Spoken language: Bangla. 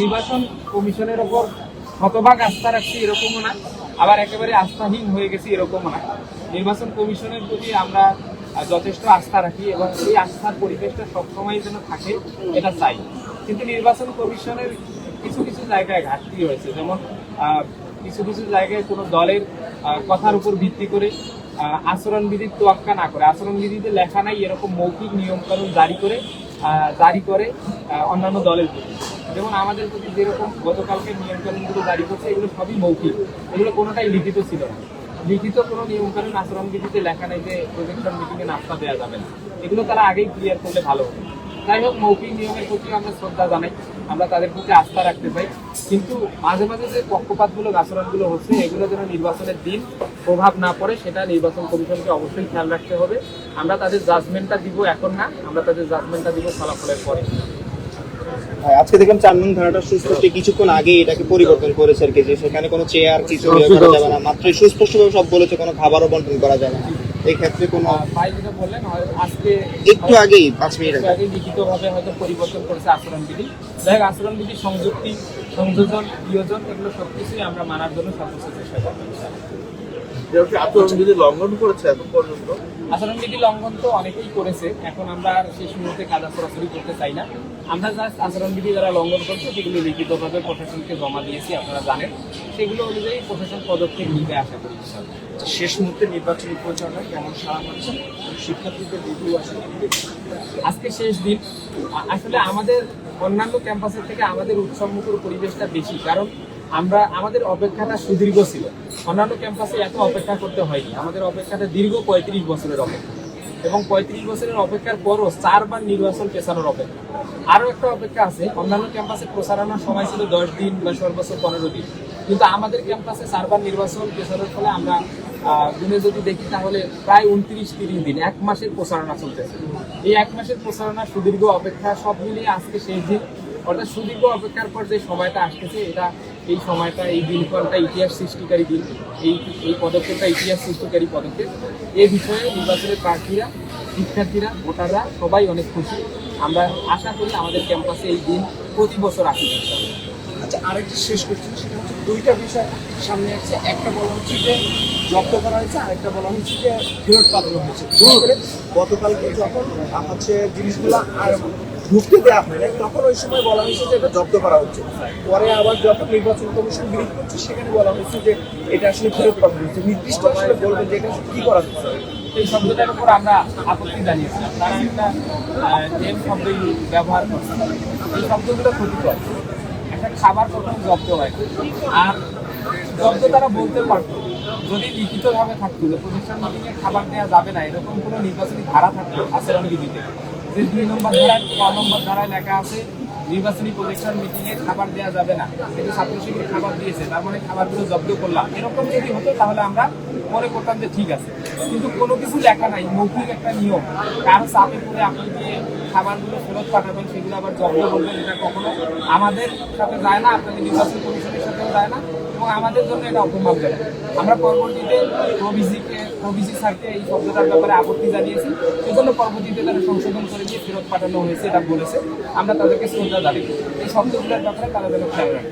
নির্বাচন কমিশনের ওপর শতভাগ আস্থা রাখছি এরকমও না। আবার একেবারে আস্থাহীন হয়ে গেছি এরকমও না। নির্বাচন কমিশনের প্রতি আমরা যথেষ্ট আস্থা রাখি এবং এই আস্থার পরিবেশটা সবসময় যেন থাকে, এটা চাই। কিন্তু নির্বাচন কমিশনের কিছু কিছু জায়গায় ঘাটতি হয়েছে যেমন কিছু কিছু জায়গায় কোনো দলের কথার উপর ভিত্তি করে আচরণবিধির তোয়াক্কা না করে। আচরণবিধিতে লেখা নাই এরকম মৌখিক নিয়মকানুন জারি করে জারি করে অন্যান্য দলের প্রতি। যেমন আমাদের প্রতি যেরকম গতকালকে নিয়মকানুনগুলো জারি করছে, এগুলো সবই মৌখিক। এগুলো কোনোটাই লিখিত ছিল না। লিখিত কোনো নিয়মকানুন আচরণবিধিতে লেখা নেই যে প্রজেকশন মিটিংয়ে নাস্তা দেওয়া যাবে না। এগুলো তারা আগেই ক্লিয়ার করলে ভালো হতো। যাই হোক, মৌখিক নিয়মের প্রতি আমরা শ্রদ্ধা জানাই। আমরা তাদের প্রতি আস্থা রাখতে চাই। কিন্তু মাঝে মাঝে যে পক্ষপাতগুলো আচরণগুলো হচ্ছে, এগুলো যেন নির্বাচনের দিন প্রভাব না পড়ে সেটা নির্বাচন কমিশনকে অবশ্যই খেয়াল রাখতে হবে। আমরা তাদের জাজমেন্টটা দিব এখন না আমরা তাদের জাজমেন্টটা দিব ফলাফলের পরে। আজকে দেখলাম চার নং ধারাটা সুস্পষ্ট কিছুক্ষণ আগে এটাকে পরিবর্তন করেছে আর কি যে সেখানে কোনো চেয়ার কিছু করা যাবে না। মাত্র সুস্পষ্টভাবে সব বলেছে কোনো খাবারও বন্টন করা যাবে না। এই ক্ষেত্রে কোনো ভাই যেটা বললেন আজকে একটু আগেই পাঁচ মিনিট একটু আগে লিখিতভাবে হয়তো পরিবর্তন করেছে আচরণবিধি যাই হোক আচরণবিধি সংযুক্তি সংযোজন বিয়োজন এগুলো সবকিছুই আমরা মানার জন্য সর্বোচ্চ চেষ্টা করব। যেহেতু আচরণবিধি লঙ্ঘন করেছে এখন পর্যন্ত। আচরণবিধি লঙ্ঘন তো অনেকেই করেছে এখন আমরা আর শেষ মুহূর্তে কাদা সরাসরি করতে চাই না। আমরা জাস্ট আচরণবিধি যারা লঙ্ঘন করছে সেগুলো লিখিতভাবে প্রশাসনকে জমা দিয়েছি আপনারা জানেন। সেগুলো অনুযায়ী প্রশাসন পদক্ষেপ নিতে আশা করি শেষ মুহূর্তে নির্বাচনী পরিচালনা কেমন শিক্ষার্থীদের রিভিউ আসে। আজকে শেষ দিন। আসলে আমাদের অন্যান্য ক্যাম্পাসের থেকে আমাদের উৎসবমুখর পরিবেশটা বেশি। কারণ আমরা, আমাদের অপেক্ষাটা সুদীর্ঘ ছিল। অন্যান্য ক্যাম্পাসে এত অপেক্ষা করতে হয়নি। আমাদের অপেক্ষাটা দীর্ঘ পঁয়ত্রিশ বছরের অপেক্ষা। এবং পঁয়ত্রিশ বছরের অপেক্ষার পরও চারবার নির্বাচন পেছানোর অপেক্ষা। আরও একটা অপেক্ষা আছে। অন্যান্য ক্যাম্পাসে প্রচারণার সময় ছিল দশ দিন বা সর্বোচ্চ পনেরো দিন। কিন্তু আমাদের ক্যাম্পাসে চারবার নির্বাচন পেছানোর ফলে আমরা গুণে যদি দেখি তাহলে প্রায় উনত্রিশ তিরিশ দিন, এক মাসের প্রচারণা চলতেছে। এই এক মাসের প্রচারণা সুদীর্ঘ অপেক্ষা, সব মিলিয়ে আজকে শেষ দিন। অর্থাৎ সুদীর্ঘ অপেক্ষার পর যে সময়টা আসতেছে, এটা এই সময়টা, এই দিনক্ষণটা ইতিহাস সৃষ্টিকারী দিন। এই এই পদক্ষেপটা ইতিহাস সৃষ্টিকারী পদক্ষেপ। এই বিষয়ে নির্বাচনের প্রার্থীরা, শিক্ষার্থীরা, ভোটাররা সবাই অনেক খুশি। আমরা আশা করি আমাদের ক্যাম্পাসে এই দিন প্রতি বছর আসি আরেকটা শেষ কোশ্চেন সেটা হচ্ছে দুইটা বিষয় সামনে আছে। একটা বলা হচ্ছে যে জব্দ করা হয়েছে আরেকটা বলা হচ্ছে যে ফেরত পাঠানো হয়েছে। গতকালকে যখন হচ্ছে জিনিসগুলো আর ঢুকতে দেওয়া হয় তখন ওই সময় বলা হয়েছে যে এটা জব্দ করা হচ্ছে। পরে আবার যখন নির্বাচন কমিশন বিরোধ করছে সেখানে বলা হয়েছে যে এটা আসলে ফেরত পাঠানো হয়েছে। নির্দিষ্ট আসলে বলবেন যে এটা কি করা হচ্ছে এই শব্দটার উপর আমরা আপত্তি জানিয়েছিলাম। তারা একটা শব্দ ব্যবহার করছে। এই শব্দগুলো ক্ষতিকর। খাবার প্রথম জব্দ হয়। আর জব্দ তারা বলতে পারতো, যদি লিখিতভাবে থাকতো যে প্রতিষ্ঠান মিটিংয়ে খাবার দেওয়া যাবে না, এরকম কোনো নির্বাচনী ধারা থাকতো আচরণ বিধিতে। যে দুই নম্বর ধারায় ক নম্বর ধারায় লেখা আছে, নির্বাচনী প্রতিষ্ঠান মিটিংয়ে খাবার দেওয়া যাবে না। কিন্তু ছাত্র শিবির খাবার দিয়েছে, তার মানে খাবারগুলো জব্দ করলাম। এরকম যদি হতো, তাহলে আমরা মনে করতাম যে ঠিক আছে। কিন্তু কোনো কিছু লেখা নাই, মৌখিক একটা নিয়ম। কারও চাপে পড়ে আপনি যে খাবারগুলো ফেরত পাঠাবেন, সেগুলো আবার জব্দ করবেন, এটা কখনো আমাদের সাথে যায় না, আপনাদের নির্বাচন কমিশনের সাথেও যায় না, এবং আমাদের জন্য এটা অপমানজনক। আমরা পরবর্তীতে প্রবিসিকে প্রবিসি স্যারকে এই শব্দটার ব্যাপারে আপত্তি জানিয়েছি। এজন্য পরবর্তীতে তারা সংশোধন করে দিয়ে ফেরত পাঠানো হয়েছে, এটা বলেছে। আমরা তাদেরকে শ্রদ্ধা জানাই। এই শব্দগুলোর ব্যাপারে তারা যেন খেয়াল রাখে।